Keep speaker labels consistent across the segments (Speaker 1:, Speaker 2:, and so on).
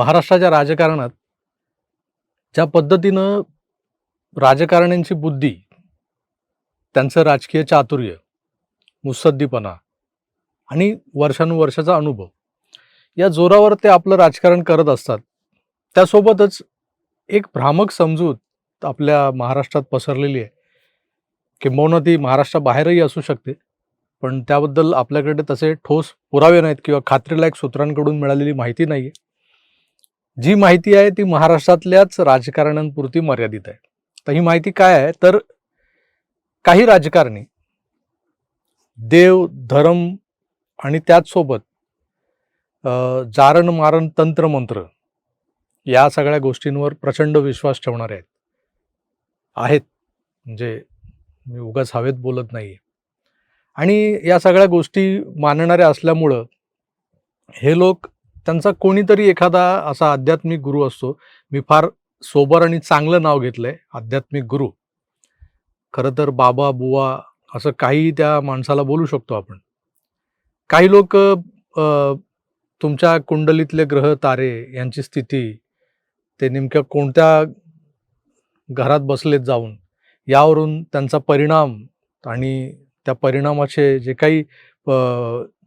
Speaker 1: महाराष्ट्राच्या राजकारणात ज्या पद्धतीनं राजकारण्यांची बुद्धी त्यांचं राजकीय चातुर्य मुत्सद्दीपणा आणि वर्षानुवर्षाचा अनुभव या जोरावर ते आपलं राजकारण करत असतात. त्यासोबतच एक भ्रामक समजूत आपल्या महाराष्ट्रात पसरलेली आहे. किंबहुना ती महाराष्ट्राबाहेरही असू शकते पण त्याबद्दल आपल्याकडे तसे ठोस पुरावे नाहीत किंवा खात्रीलायक सूत्रांकडून मिळालेली माहिती नाही आहे जी माहिती आहे ती महाराष्ट्रातल्याच राजकारण्यांपुरती मर्यादित आहे. तर ही माहिती काय आहे? तर काही राजकारणी देव धर्म आणि त्याचसोबत जारण मारण तंत्रमंत्र या सगळ्या गोष्टींवर प्रचंड विश्वास ठेवणारे आहेत. आहेत. म्हणजे मी उगाच हवेत बोलत नाही आणि या सगळ्या गोष्टी मानणाऱ्या असल्यामुळं हे लोक त्यांचा कोणीतरी एखादा असा आध्यात्मिक गुरु असतो. मी फार सोबर आणि चांगलं नाव घेतलंय आध्यात्मिक गुरु. खरं तर बाबा बुवा असं काही त्या माणसाला बोलू शकतो आपण. काही लोक तुमच्या कुंडलीतले ग्रह तारे यांची स्थिती ते नेमक्या कोणत्या घरात बसलेत जाऊन यावरून त्यांचा परिणाम आणि त्या परिणामाचे जे काही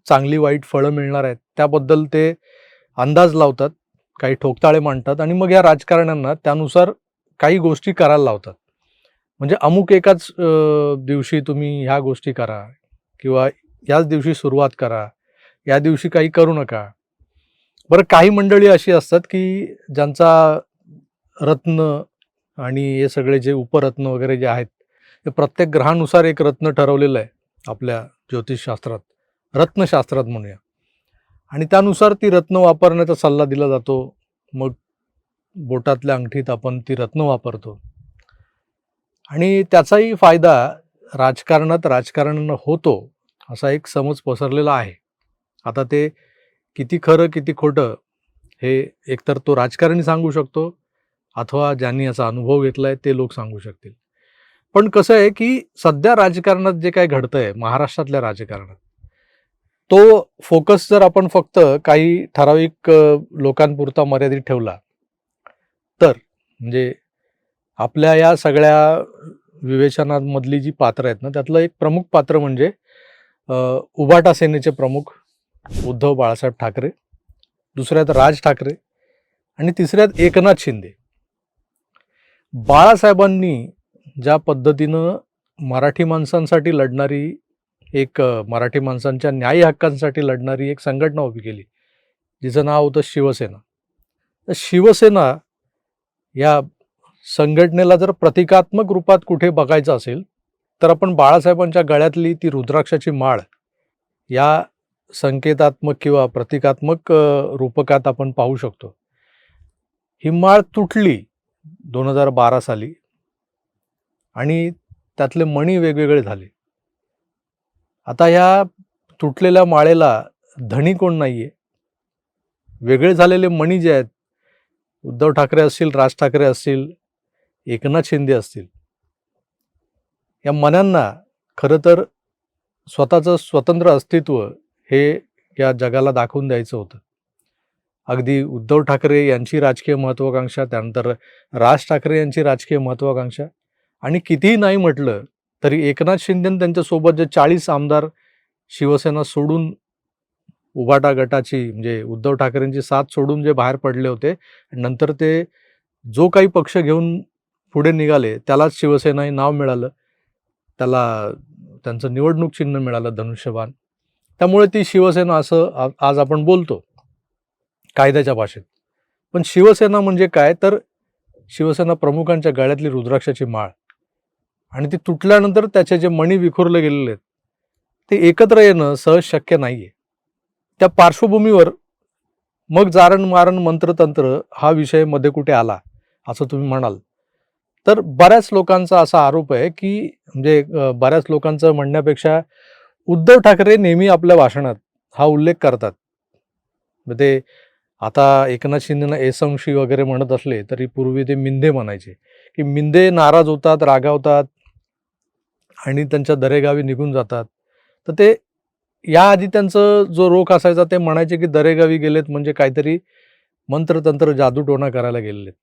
Speaker 1: चांगली वाईट फळं मिळणार आहेत त्याबद्दल ते अंदाज लावतात काही ठोकताळे मांडतात आणि मग या राजकारण्यांना त्यानुसार काही गोष्टी करायला लावतात. म्हणजे अमुक एकाच दिवशी तुम्ही ह्या गोष्टी करा किंवा याच दिवशी सुरुवात करा या दिवशी काही करू नका. बरं काही मंडळी अशी असतात की ज्यांचा रत्न आणि हे सगळे जे उपरत्न वगैरे जे आहेत ते प्रत्येक ग्रहानुसार एक रत्न ठरवलेलं आहे आपल्या ज्योतिषशास्त्रात रत्नशास्त्रात म्हणूया. आणि त्यानुसार ती रत्न वापरण्याचा सल्ला दिला जातो. मग बोटातल्या अंगठीत आपण ती रत्न वापरतो. आणि त्याचाही फायदा राजकारणात राजकारण होतो असा एक समज पसरलेला आहे. आता ते किती खरं किती खोटं हे एकतर तो राजकारणी सांगू शकतो अथवा ज्यांनी याचा अनुभव घेतला आहे ते लोक सांगू शकतील. पण कसं आहे की सध्या राजकारणात जे काय घडतं आहे महाराष्ट्रातल्या राजकारणात तो फोकस जर आपण फक्त काही ठराविक लोकांपुरता मर्यादित ठेवला तर म्हणजे आपल्या या सगळ्या विवेचनामधली जी पात्र आहेत ना त्यातलं एक प्रमुख पात्र म्हणजे उबाटा उभाटा सेनेचे प्रमुख उद्धव बाळासाहेब ठाकरे दुसऱ्यात राज ठाकरे आणि तिसऱ्यात एकनाथ शिंदे. बाळासाहेबांनी ज्या पद्धतीनं मराठी माणसांसाठी लढणारी एक मराठी माणसांच्या न्यायी हक्कांसाठी लढणारी एक संघटना उभी केली. जिचं नाव होतं शिवसेना. तर शिवसेना या संघटनेला जर प्रतिकात्मक रूपात कुठे बघायचं असेल तर आपण बाळासाहेबांच्या गळ्यातली ती रुद्राक्षाची माळ या संकेतात्मक किंवा प्रतिकात्मक रूपकात आपण पाहू शकतो. ही माळ तुटली दोन हजार बारा साली आणि त्यातले मणी वेगवेगळे झाले. आता ह्या तुटलेल्या माळेला धणी कोण नाहीये? वेगळे झालेले मणी जे आहेत उद्धव ठाकरे असतील राज ठाकरे असतील एकनाथ शिंदे असतील या मण्यांना खरं तर स्वतःचं स्वतंत्र अस्तित्व हे या जगाला दाखवून द्यायचं होतं. अगदी उद्धव ठाकरे यांची राजकीय महत्त्वाकांक्षा त्यानंतर राज ठाकरे यांची राजकीय महत्त्वाकांक्षा आणि कितीही नाही म्हटलं तरी एकनाथ शिंदे त्यांच्यासोबत जे चाळीस आमदार शिवसेना सोडून उभाटा गटाची म्हणजे उद्धव ठाकरेंची साथ सोडून जे बाहेर पडले होते नंतर ते जो काही पक्ष घेऊन पुढे निघाले त्यालाच शिवसेना हे नाव मिळालं. त्याला त्यांचं निवडणूक चिन्ह मिळालं धनुष्यबाण. त्यामुळे ती शिवसेना असं आज आपण बोलतो कायद्याच्या भाषेत. पण शिवसेना म्हणजे काय? तर शिवसेना प्रमुखांच्या गळ्यातली रुद्राक्षाची माळ. आणि ती तुटल्यानंतर त्याचे जे मणी विखुरले गेलेले आहेत ते एकत्र येणं सहज शक्य नाही आहे त्या पार्श्वभूमीवर मग जारण मारण मंत्रतंत्र हा विषयमध्ये कुठे आला असं तुम्ही म्हणाल. तर बऱ्याच लोकांचा असा आरोप आहे की म्हणजे बऱ्याच लोकांचं म्हणण्यापेक्षा उद्धव ठाकरे नेहमी आपल्या भाषणात हा उल्लेख करतात. ते आता एकनाथ शिंदेना एसंशी वगैरे म्हणत असले तरी पूर्वी ते मिंदे म्हणायचे की मिंदे नाराज होतात रागावतात आणि त्यांच्या दरेगावी निघून जातात तर ते याआधी त्यांचं जो रोख असायचा ते म्हणायचे की दरेगावी गेलेत म्हणजे काहीतरी मंत्रतंत्र जादूटोणा करायला गेलेले आहेत.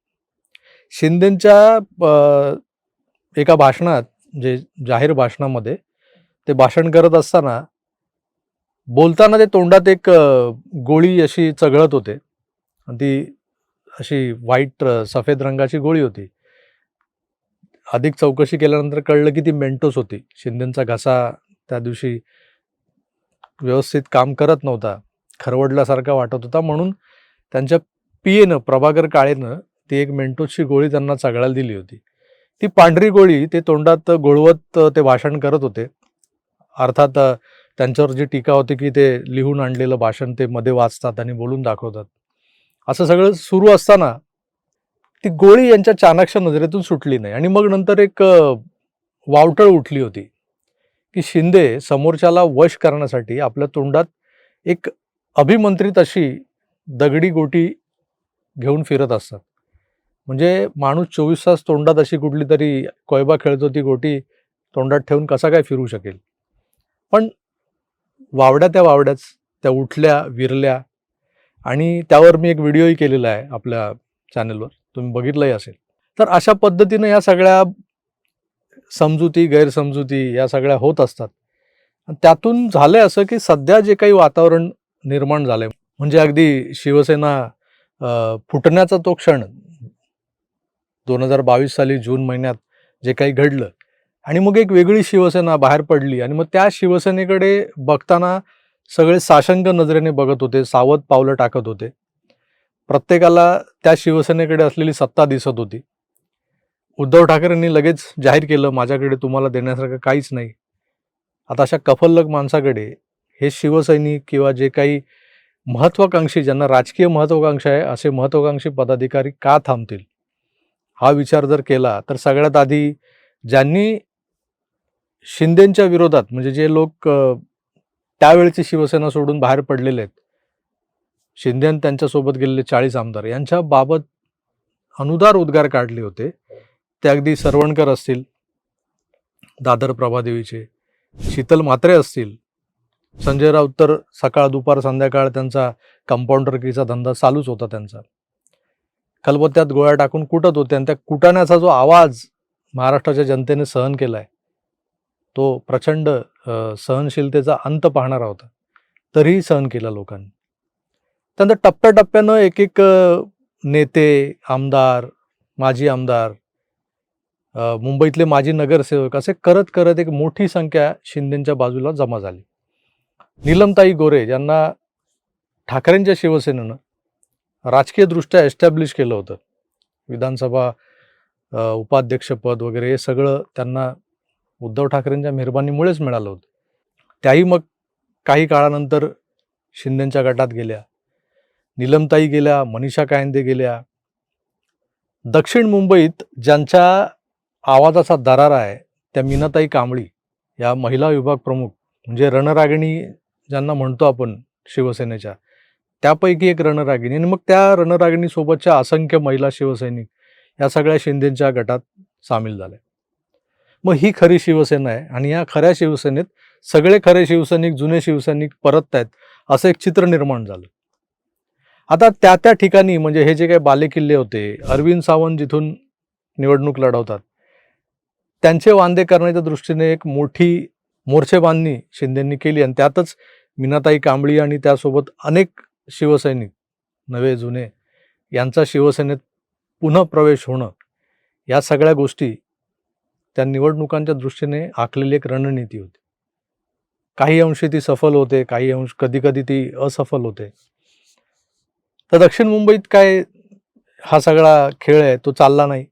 Speaker 1: शिंदेंच्या एका भाषणात जे जाहीर भाषणामध्ये ते भाषण करत असताना बोलताना ते तोंडात एक गोळी अशी चघळत होते आणि ती अशी व्हाईट सफेद रंगाची गोळी होती. अधिक चौकशी केल्यानंतर कळलं की ती मेंटोस होती. शिंदेंचा घसा त्या दिवशी व्यवस्थित काम करत नव्हता. खरवडल्यासारखा वाटत होता म्हणून त्यांच्या पियेनं प्रभाकर काळेनं ती एक मेंटोसची गोळी त्यांना चघळायला दिली होती. ती पांढरी गोळी ते तोंडात गोळवत ते भाषण करत होते. अर्थात त्यांच्यावर जी टीका होती की ते लिहून आणलेलं भाषण ते मध्ये वाचतात आणि बोलून दाखवतात. असं सगळं सुरू असताना ती गोळी यांच्या चाणाक्ष नजरेतून सुटली नाही आणि मग नंतर एक वावटळ उठली होती, की शिंदे समोरच्याला वश करण्यासाठी आपल्या तोंडात एक अभिमंत्रित अशी दगडी गोटी घेऊन फिरत असतात. म्हणजे माणूस 24 तास तोंडात अशी कुठली तरी कोयबा खेळतो ती गोटी तोंडात ठेवून कसा काय फिरू शकेल? पण वावड्या त्या वावड्याच. त्या उठल्या, विरल्या आणि त्यावर मी एक व्हिडिओही केलेला आहे आपल्या चॅनलवर. तुम्ही बघितलंही असेल. तर अशा पद्धतीनं या सगळ्या समजुती, गैरसमजुती या सगळ्या होत असतात. त्यातून झालंय असं की सध्या जे काही वातावरण निर्माण झालंय म्हणजे अगदी शिवसेना फुटण्याचा तो क्षण 2022 साली जून महिन्यात जे काही घडलं आणि मग एक वेगळी शिवसेना बाहेर पडली आणि मग त्या शिवसेनेकडे बघताना सगळे साशंक नजरेने बघत होते, सावध पावलं टाकत होते. प्रत्येकाला त्या शिवसेनेकडे असलेली सत्ता दिसत होती. उद्धव ठाकरेंनी लगेच जाहीर केलं, माझ्याकडे तुम्हाला देण्यासारखं काहीच नाही. आता अशा कफल्लक माणसाकडे हे शिवसैनिक किंवा जे काही महत्त्वाकांक्षी ज्यांना राजकीय महत्त्वाकांक्षा आहे, असे महत्त्वाकांक्षी पदाधिकारी का थांबतील? हा विचार जर केला तर सगळ्यात आधी ज्यांनी शिंदेंच्या विरोधात म्हणजे जे लोक त्यावेळची शिवसेना सोडून बाहेर पडलेले आहेत. शिंदे आणि त्यांच्यासोबत गेलेले 40 आमदार यांच्या बाबत अनुदार उद्गार काढले होते. ते अगदी सरवणकर असतील, दादर प्रभादेवीचे, शीतल म्हात्रे असतील, संजय राऊत तर सकाळ, दुपार, संध्याकाळ त्यांचा कंपाऊंडरकीचा धंदा चालूच होता त्यांचा. खलबत्त्यात गोळ्या टाकून कुटत होते आणि त्या कुटाण्याचा जो आवाज महाराष्ट्राच्या जनतेने सहन केलाय, तो प्रचंड सहनशीलतेचा अंत पाहणारा होता. तरीही सहन केला लोकांनी. त्यानंतर टप्प्याटप्प्यानं एक-एक नेते, आमदार, माजी आमदार, मुंबईतले माजी नगरसेवक असे करत-करत एक मोठी संख्या शिंदेच्या बाजूला जमा झाली. नीलमताई गोरे ज्यांना ठाकरेंच्या शिवसेनेनं राजकीयदृष्ट्या एस्टॅब्लिश केलं होतं. विधानसभा उपाध्यक्षपद वगैरे हे सगळं त्यांना उद्धव ठाकरेंच्या मेहरबानीमुळेच मिळालं होतं. त्याही मग काही काळानंतर शिंदेंच्या गटात गेल्या. नीलमताई गेल्या, मनीषा कायंदे गेल्या. दक्षिण मुंबईत ज्यांच्या आवाजाचा दरारा आहे, त्या मीनाताई कांबळी या महिला विभाग प्रमुख म्हणजे रणरागिणी ज्यांना म्हणतो आपण शिवसेनेच्या, त्यापैकी एक रणरागिणी आणि मग त्या रणरागिणीसोबतच्या असंख्य महिला शिवसैनिक या सगळ्या शिंदेंच्या गटात सामील झाल्या. मग ही खरी शिवसेना आहे आणि या खऱ्या शिवसेनेत सगळे खरे शिवसैनिक, जुने शिवसैनिक परत आहेत असं एक चित्र निर्माण झालं. आता त्या-त्या ठिकाणी म्हणजे हे जे काही बालेकिल्ले होते, अरविंद सावंत जिथून निवडणूक लढवतात, त्यांचे वांदे करण्याच्या दृष्टीने एक मोठी मोर्चेबांधणी शिंदेंनी केली आणि त्यातच मीनाताई कांबळी आणि त्यासोबत अनेक शिवसैनिक नवे जुने यांचा शिवसेनेत पुनः प्रवेश होणं, या सगळ्या गोष्टी त्या निवडणुकांच्या दृष्टीने आखलेली एक रणनीती होती. काही अंशी ती सफल होते, काही अंश कधीकधी ती असफल होते. तर दक्षिण मुंबईत काय हा सगळा खेळ आहे तो चालला नाही.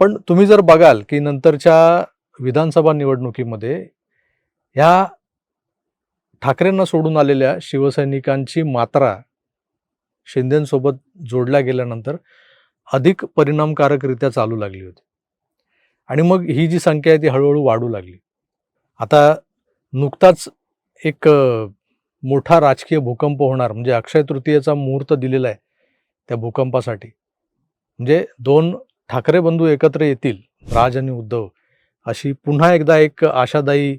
Speaker 1: पण तुम्ही जर बघाल की नंतरच्या विधानसभा निवडणुकीमध्ये ह्या ठाकरेंना सोडून आलेल्या शिवसैनिकांची मात्रा शिंदेंसोबत जोडल्या गेल्यानंतर अधिक परिणामकारकरित्या चालू लागली होती. आणि मग ही जी संख्या आहे ती हळूहळू वाढू लागली. आता नुकताच एक मोठा राजकीय भूकंप होणार म्हणजे अक्षय तृतीयेचा मुहूर्त दिलेला आहे त्या भूकंपासाठी. म्हणजे दोन ठाकरे बंधू एकत्र येतील, राज आणि उद्धव, अशी पुन्हा एकदा एक आशादायी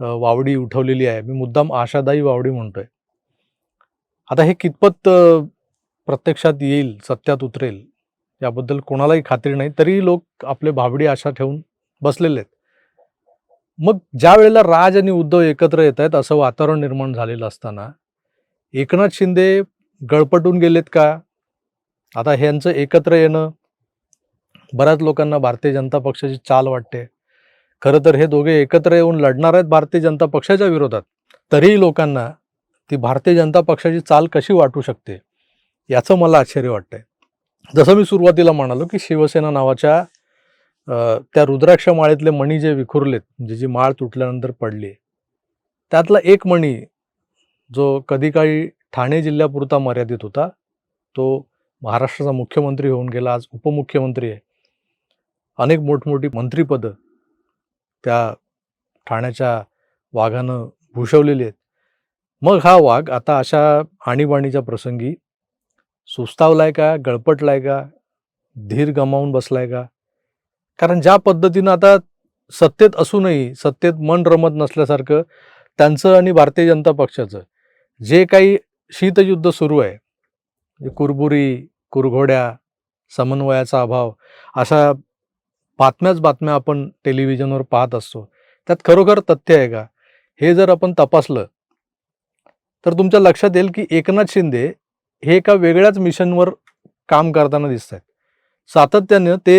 Speaker 1: वावडी उठवलेली आहे. मी मुद्दाम आशादायी वावडी म्हणतोय. आता हे कितपत प्रत्यक्षात येईल सत्यात उतरेल याबद्दल कोणालाही खात्री नाही तरी लोक आपले भाबडी आशा ठेवून बसलेले आहेत मग ज्या वेळेला राज आणि उद्धव एकत्र येत आहेत असं वातावरण निर्माण झालेलं असताना एकनाथ शिंदे गळपटून गेलेत का? आता ह्यांचं एकत्र येणं बऱ्याच लोकांना भारतीय जनता पक्षाची चाल वाटते. खरं तर हे दोघे एकत्र येऊन लढणार आहेत भारतीय जनता पक्षाच्या विरोधात. तरीही लोकांना ती भारतीय जनता पक्षाची चाल कशी वाटू शकते याचं मला आश्चर्य वाटतंय. जसं मी सुरुवातीला म्हणालो की शिवसेना नावाच्या त्या रुद्राक्ष माळेतले मणी जे विखुरलेत म्हणजे जी माळ तुटल्यानंतर पडली त्यातला एक मणी जो कधी काळी ठाणे जिल्ह्यापुरता मर्यादित होता तो महाराष्ट्राचा मुख्यमंत्री होऊन गेला आज उपमुख्यमंत्री आहे. अनेक मोठमोठी मंत्रिपदं त्या ठाण्याच्या वाघानं भूषवलेली आहेत. मग हा वाघ आता अशा आणीबाणीच्या प्रसंगी सुस्तावलाय का गळपटलाय का धीर गमावून बसलाय का कारण ज्या पद्धतीनं आता सत्तेत असूनही सत्तेत मन रमत नसल्यासारखं त्यांचं आणि भारतीय जनता पक्षाचं जे काही शीतयुद्ध सुरू आहे म्हणजे कुरबुरी कुरघोड्या समन्वयाचा अभाव अशा बातम्याच बातम्या आपण टेलिव्हिजनवर पाहत असतो. त्यात खरोखर तथ्य आहे का? हे जर आपण तपासलं तर तुमच्या लक्षात येईल की एकनाथ शिंदे हे एका वेगळ्याच मिशनवर काम करताना दिसत आहेत सातत्यानं ते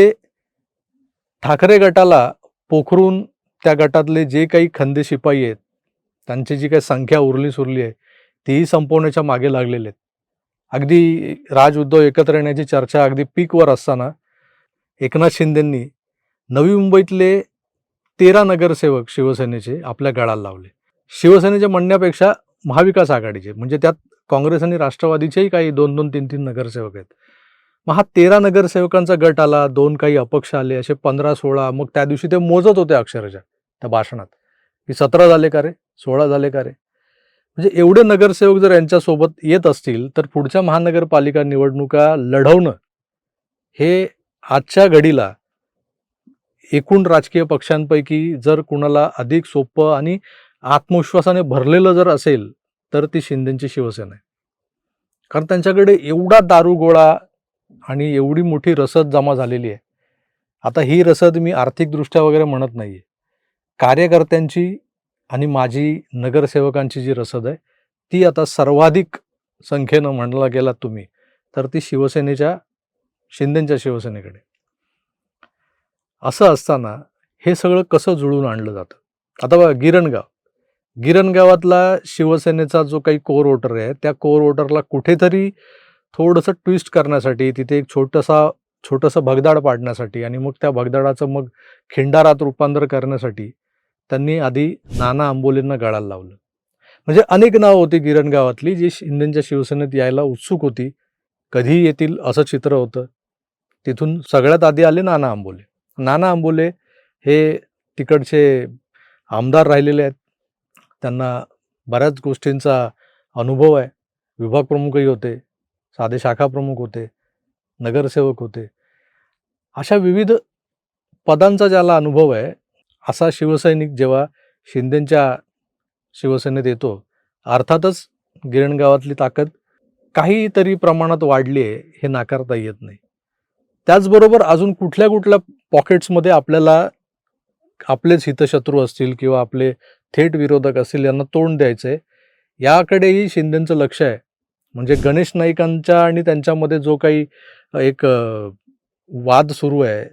Speaker 1: ठाकरे गटाला पोखरून त्या गटातले जे काही खंदे शिपाई आहेत त्यांची जी काही संख्या उरली सुरली आहे तीही संपवण्याच्या मागे लागलेले आहेत. अगदी राज उद्धव एकत्र येण्याची चर्चा अगदी पीकवर असताना एकनाथ शिंदेंनी नवी मुंबईतले तेरा नगरसेवक शिवसेनेचे आपल्या गळाला लावले. शिवसेनेच्या म्हणण्यापेक्षा महाविकास आघाडीचे म्हणजे त्यात काँग्रेस आणि राष्ट्रवादीचेही काही दोन दोन तीन तीन नगरसेवक आहेत. मग हा तेरा नगरसेवकांचा गट आला दोन काही अपक्ष आले असे पंधरा सोळा मग त्या दिवशी ते मोजत होते अक्षरशः त्या भाषणात. की सतरा झाले का रे? सोळा झाले का रे? म्हणजे एवढे नगरसेवक जर यांच्यासोबत येत असतील तर पुढच्या महानगरपालिका निवडणुका लढवणं हे आजच्या घडीला एकूण राजकीय पक्षांपैकी जर कुणाला अधिक सोपं आणि आत्मविश्वासाने भरलेलं जर असेल तर ती शिंदेची शिवसेना आहे. कारण त्यांच्याकडे एवढा दारुगोळा आणि एवढी मोठी रसद जमा झालेली आहे. आता ही रसद मी आर्थिकदृष्ट्या वगैरे म्हणत नाही आहे कार्यकर्त्यांची आणि माझी नगरसेवकांची जी रसद आहे ती आता सर्वाधिक संख्येनं म्हणला गेलात तुम्ही तर ती शिवसेनेच्या शिंदेच्या शिवसेनेकडे. असं असताना हे सगळं कसं जुळून आणलं जातं? आता बघा गिरणगाव. गिरणगावातला शिवसेनेचा जो काही कोर वोटर आहे त्या कोर वोटरला कुठेतरी थोडंसं ट्विस्ट करण्यासाठी तिथे एक छोटासा छोटंसं भगदाड पाडण्यासाठी आणि मग त्या भगदाडाचं मग खिंडारात रूपांतर करण्यासाठी त्यांनी आधी नाना आंबोलेंना गळाला लावलं. म्हणजे अनेक नावं होती गिरणगावातली जी शिंदेच्या शिवसेनेत यायला उत्सुक होती. कधी येतील असं चित्र होतं. तिथून सगळ्यात आधी आले नाना आंबोले. नाना आंबोले हे तिकडचे आमदार राहिलेले आहेत. त्यांना बऱ्याच गोष्टींचा अनुभव आहे. विभाग प्रमुखही होते. साधे शाखा प्रमुख होते नगरसेवक होते. अशा विविध पदांचा ज्याला अनुभव आहे असा शिवसैनिक जेव्हा शिंदेच्या शिवसेनेत येतो अर्थातच गिरणगावातली ताकद काहीतरी प्रमाणात वाढली आहे हे नाकारता येत नाही. त्याचबरोबर अजून कुठल्या कुठल्या पॉकेट्समध्ये आपल्याला आपलेच हितशत्रू असतील किंवा आपले थेट विरोधक असतील यांना तोंड द्यायचं आहे याकडेही शिंदेचं लक्ष आहे. म्हणजे गणेश नाईकांच्या आणि त्यांच्यामध्ये जो काही एक वाद सुरू आहे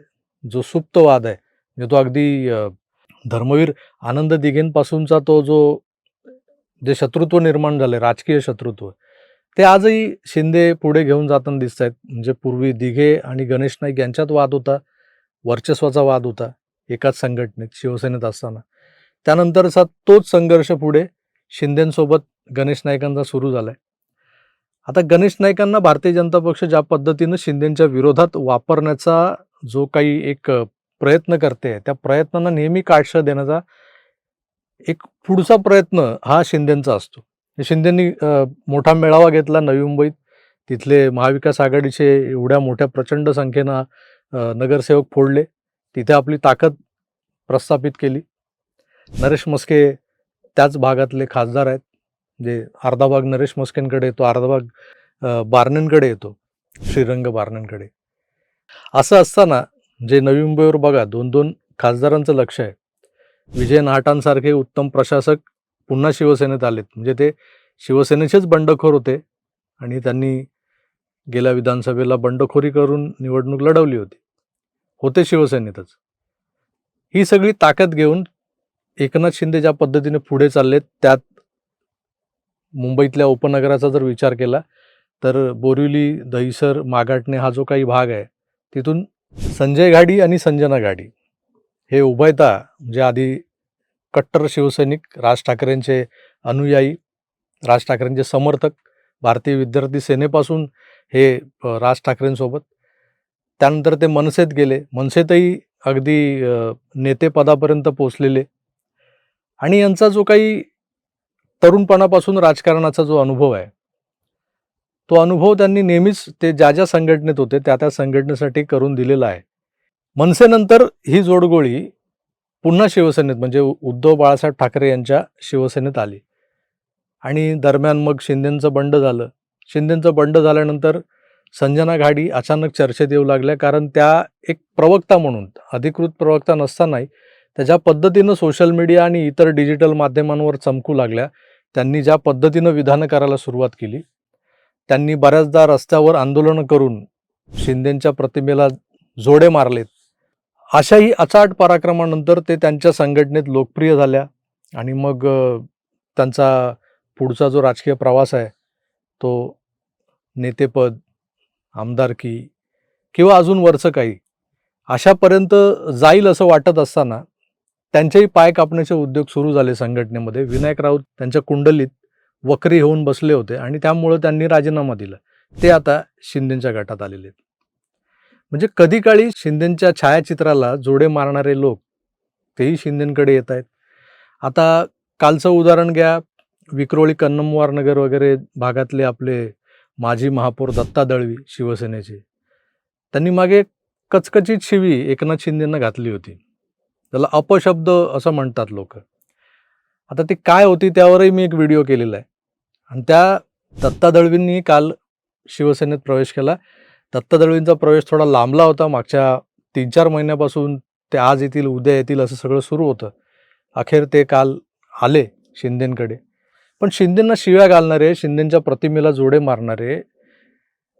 Speaker 1: जो सुप्त वाद आहे म्हणजे तो अगदी धर्मवीर आनंद दिघेंपासूनचा तो जो जे शत्रुत्व निर्माण झालंय राजकीय शत्रुत्व ते आजही शिंदे पुढे घेऊन जाताना दिसत आहेत म्हणजे पूर्वी दिघे आणि गणेश नाईक यांच्यात वाद होता वर्चस्वाचा वाद होता एकाच संघटनेत शिवसेनेत असताना. त्यानंतरचा तोच संघर्ष पुढे शिंदेंसोबत गणेश नाईकांचा सुरू झालाय. आता गणेश नाईकांना भारतीय जनता पक्ष ज्या पद्धतीनं शिंदेच्या विरोधात वापरण्याचा जो काही एक प्रयत्न करते त्या प्रयत्नांना नेहमी काटशा देण्याचा एक पुढचा प्रयत्न हा शिंदेचा असतो. शिंदेनी मोठा मेळावा घेतला नवी मुंबईत. तिथले महाविकास आघाडीचे एवढ्या मोठ्या प्रचंड संख्येनं नगरसेवक फोडले. तिथे आपली ताकद प्रस्थापित केली. नरेश मस्के त्याच भागातले खासदार आहेत. जे अर्धा भाग नरेश मस्केंकडे येतो अर्धा भाग बारणेंकडे येतो श्रीरंग बारणेंकडे असं असताना जे नवी मुंबईवर बघा दोन दोन खासदारांचं लक्ष आहे. विजय नाटांसारखे उत्तम प्रशासक पुन्हा शिवसेनेत आलेत. म्हणजे ते शिवसेनेचेच बंडखोर होते आणि त्यांनी गेल्या विधानसभेला बंडखोरी करून निवडणूक लढवली होती. होते शिवसेनेतच. ही सगळी ताकद घेऊन एकनाथ शिंदे ज्या पद्धतीने पुढे चाललेत त्यात मुंबईतल्या उपनगराचा जर विचार केला तर बोरिवली दहिसर मागाटणे हा जो काही भाग आहे तिथून संजय गाडी आणि संजना गाडी हे उभयता म्हणजे आधी कट्टर शिवसैनिक राज ठाकरेंचे अनुयायी राज ठाकरेंचे समर्थक भारतीय विद्यार्थी सेनेपासून हे राज ठाकरेंसोबत. त्यानंतर ते मनसेत गेले. मनसेतही अगदी नेतेपदापर्यंत पोचलेले आणि यांचा जो काही तरुणपणापासून राजकारणाचा जो अनुभव आहे तो अनुभव त्यांनी नेहमीच ते ज्या ज्या संघटनेत होते त्या त्या संघटनेसाठी करून दिलेला आहे. मनसेनंतर ही जोडगोळी पुन्हा शिवसेनेत म्हणजे उद्धव बाळासाहेब ठाकरे यांच्या शिवसेनेत आली. आणि दरम्यान मग शिंदेंचं बंड झालं. शिंदेंचं बंड झाल्यानंतर संजना घाडी अचानक चर्चेत येऊ लागल्या कारण त्या एक प्रवक्ता म्हणून अधिकृत प्रवक्ता नसतानाही त्याच्या पद्धतीनं सोशल मीडिया आणि इतर डिजिटल माध्यमांवर चमकू लागल्या. त्यांनी ज्या पद्धतीनं विधानं करायला सुरुवात केली त्यांनी बऱ्याचदा रस्त्यावर आंदोलनं करून शिंदेंच्या प्रतिमेला जोडे मारलेत. अशाही अचाट पराक्रमानंतर ते त्यांच्या संघटनेत लोकप्रिय झाल्या आणि मग त्यांचा पुढचा जो राजकीय प्रवास आहे तो नेतेपद आमदारकी किंवा अजून वरचं काही अशापर्यंत जाईल असं वाटत असताना त्यांचेही पाय कापण्याचे उद्योग सुरू झाले संघटनेमध्ये. विनायक राऊत त्यांच्या कुंडलीत वक्री होऊन बसले होते आणि त्यामुळं त्यांनी राजीनामा दिला. ते आता शिंदेच्या गटात आलेले आहेत. म्हणजे कधी काळी शिंदेच्या छायाचित्राला जोडे मारणारे लोक तेही शिंदेकडे येत आहेत. आता कालचं उदाहरण घ्या. विक्रोळी कन्नमवार नगर वगैरे भागातले आपले माजी महापौर दत्ता दळवी शिवसेनेचे. त्यांनी मागे कचकचीत शिवी एकनाथ शिंदेंना घातली होती. त्याला अपशब्द असं म्हणतात लोक. आता ती काय होती त्यावरही मी एक व्हिडिओ केलेला आहे. आणि त्या दत्ता दळवींनी काल शिवसेनेत प्रवेश केला. दत्ता दळवींचा प्रवेश थोडा लांबला होता. मागच्या तीन चार महिन्यापासून ते आज येतील उद्या येतील असं सगळं सुरू होतं. अखेर ते काल आले शिंदेंकडे. पण शिंदेंना शिव्या घालणारे शिंदेंच्या प्रतिमेला जोडे मारणारे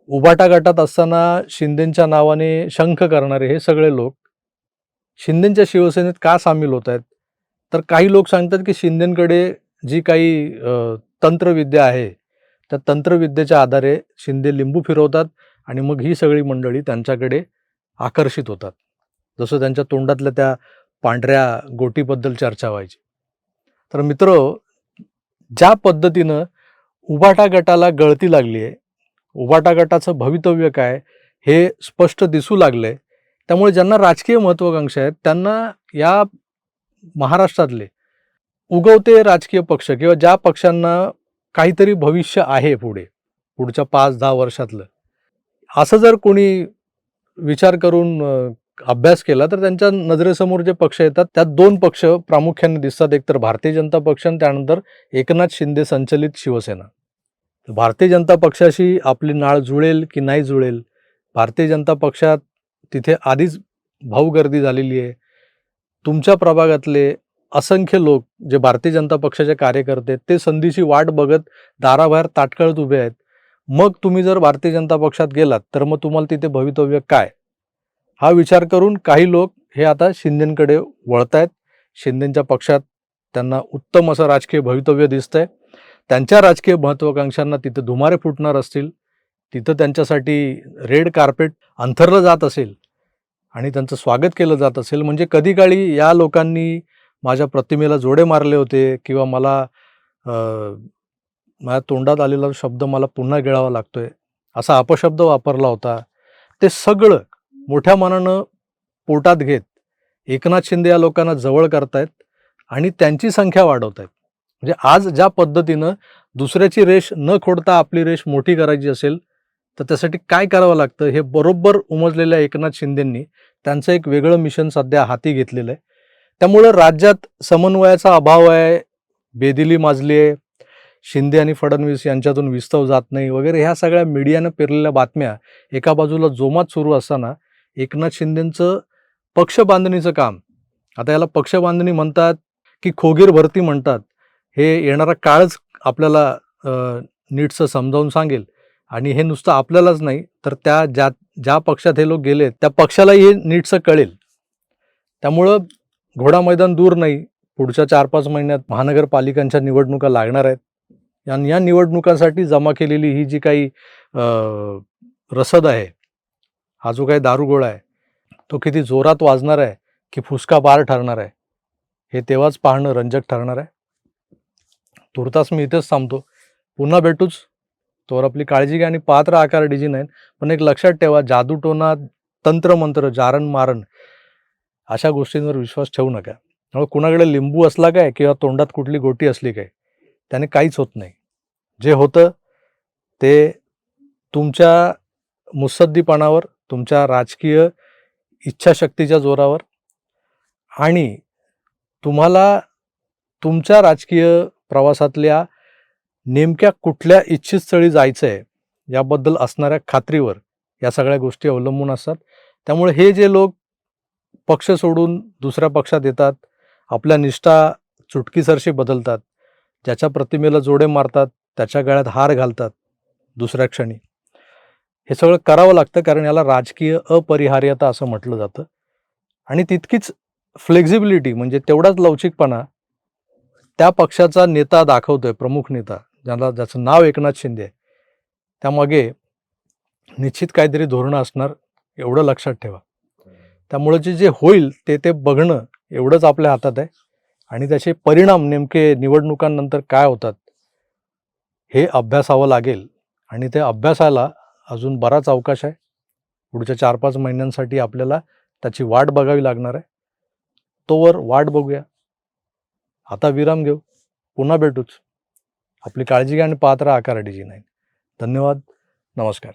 Speaker 1: उबाटा गटात असताना शिंदेंच्या नावाने शंख करणारे हे सगळे लोक शिंदेंच्या शिवसेनेत का सामील होत आहेत? तर काही लोक सांगतात की शिंदेंकडे जी काही तंत्रविद्या आहे त्या तंत्रविद्येच्या आधारे शिंदे लिंबू फिरवतात आणि मग ही सगळी मंडळी त्यांच्याकडे आकर्षित होतात. जसं त्यांच्या तोंडातल्या त्या पांढऱ्या गोटीबद्दल चर्चा व्हायची. तर मित्र ज्या पद्धतीनं उबाटा गटाला गळती लागली आहे उबाटा गटाचं भवितव्य काय हे स्पष्ट दिसू लागलं आहे त्यामुळे ज्यांना राजकीय महत्वाकांक्षा आहेत त्यांना या महाराष्ट्रातले उगवते राजकीय पक्ष किंवा ज्या पक्षांना काहीतरी भविष्य आहे पुढे पुढच्या पाच दहा वर्षातलं असं जर कोणी विचार करून अभ्यास केला तर त्यांच्या नजरेसमोर जे पक्ष येतात त्यात दोन पक्ष प्रामुख्याने दिसतात. एक तर भारतीय जनता पक्ष आणि त्यानंतर एकनाथ शिंदे संचलित शिवसेना. भारतीय जनता पक्षाशी आपली नाळ जुळेल की नाही जुळेल भारतीय जनता पक्षात तिथे आधीच भाऊ गर्दी झालेली आहे. तुमच्या प्रभागातले असंख्य लोक जे भारतीय जनता पक्षाचे कार्यकर्ते ते संधीची वाट बघत दाराबाहेर ताटकळत उभे आहेत. मग तुम्ही जर भारतीय जनता पक्षात गेलात तर मग तुम्हाला तिथे भवितव्य काय? हा विचार करून काही लोक हे आता शिंदेकडे वळत आहेत शिंदेच्या पक्षात त्यांना उत्तम असं राजकीय भवितव्य दिसतंय. त्यांच्या राजकीय महत्वाकांक्षांना तिथे धुमारे फुटणार असतील. तिथं त्यांच्यासाठी रेड कार्पेट अंथरलं जात असेल आणि त्यांचं स्वागत केलं जात असेल म्हणजे कधी काळी या लोकांनी माझ्या प्रतिमेला जोडे मारले होते किंवा मला माझ्या तोंडात आलेला शब्द मला पुन्हा गिळावा लागतोय असा अपशब्द वापरला होता. ते सगळं मोठ्या मनानं पोटात घेत एकनाथ शिंदे या लोकांना जवळ करतायत आणि त्यांची संख्या वाढवत आहेत म्हणजे आज ज्या पद्धतीनं दुसऱ्याची रेष न खोडता आपली रेष मोठी करायची असेल तर त्यासाठी काय करावं लागतं? हे बरोबर उमजलेल्या एकनाथ शिंदेंनी त्यांचं एक वेगळं मिशन सध्या हाती घेतलेलं आहे. त्यामुळं राज्यात समन्वयाचा अभाव आहे. बेदिली माजली आहे. शिंदे आणि फडणवीस यांच्यातून विस्तव जात नाही वगैरे ह्या सगळ्या मीडियानं पेरलेल्या बातम्या एका बाजूला जोमात सुरू असताना एकनाथ शिंदेंचं पक्ष बांधणीचं काम. आता याला पक्ष बांधणी म्हणतात की खोगीर भरती म्हणतात. हे येणारा काळच आपल्याला नीटसं नीटचं समजावून सांगेल. आणि हे नुसतं आपल्यालाच नाही तर त्या ज्या ज्या पक्षात हे लोक गेले त्या पक्षाला हे नीटसं कळेल. त्यामुळं घोडा मैदान दूर नाही. पुढच्या चार पाच महिन्यात महानगरपालिकांच्या निवडणुका लागणार आहेत. आणि या निवडणुकांसाठी जमा केलेली ही जी काही रसद आहे हा जो काही दारुगोळा आहे तो किती जोरात वाजणार आहे की फुसका पार ठरणार आहे हे तेव्हाच पाहणं रंजक ठरणार आहे. तुर्तास मी इथेच थांबतो. पुन्हा भेटूच. तोवर आपली काळजी घ्या आणि पात्र आकार डिजी आहेत. पण एक लक्षात ठेवा जादूटोना तंत्रमंत्र जारण मारण अशा गोष्टींवर विश्वास ठेवू नका. त्यामुळे कुणाकडे लिंबू असला काय किंवा तोंडात कुठली गोटी असली काय त्याने काहीच होत नाही. जे होतं ते तुमच्या मुसद्दीपणावर तुमच्या राजकीय इच्छाशक्तीच्या जोरावर आणि तुम्हाला तुमच्या राजकीय प्रवासातल्या नेमक्या कुठल्या इच्छित स्थळी जायचं आहे याबद्दल असणाऱ्या खात्रीवर या सगळ्या गोष्टी अवलंबून असतात. त्यामुळे हे जे लोक पक्ष सोडून दुसऱ्या पक्षात येतात आपल्या निष्ठा चुटकीसरशी बदलतात ज्याच्या प्रतिमेला जोडे मारतात त्याच्या गळ्यात हार घालतात दुसऱ्या क्षणी. हे सगळं करावं लागतं कारण याला राजकीय अपरिहार्यता असं म्हटलं जातं. आणि तितकीच फ्लेक्झिबिलिटी म्हणजे तेवढाच लवचिकपणा त्या पक्षाचा नेता दाखवतोय प्रमुख नेता. ज्याला ज्याचं नाव एकनाथ शिंदे आहे त्यामागे निश्चित काहीतरी धोरणं असणार एवढं लक्षात ठेवा. त्यामुळं जे जे होईल ते ते बघणं एवढंच आपल्या हातात आहे. आणि त्याचे परिणाम नेमके निवडणुकांनंतर काय होतात हे अभ्यासावं लागेल. आणि ते अभ्यासाला अजून बराच अवकाश आहे. पुढच्या चार पाच महिन्यांसाठी आपल्याला त्याची वाट बघावी लागणार आहे. तोवर वाट बघूया. आता विराम घेऊ. पुन्हा भेटूच. आपली काळजी घ्या आणि पात्र आकार डी नाही धन्यवाद. नमस्कार.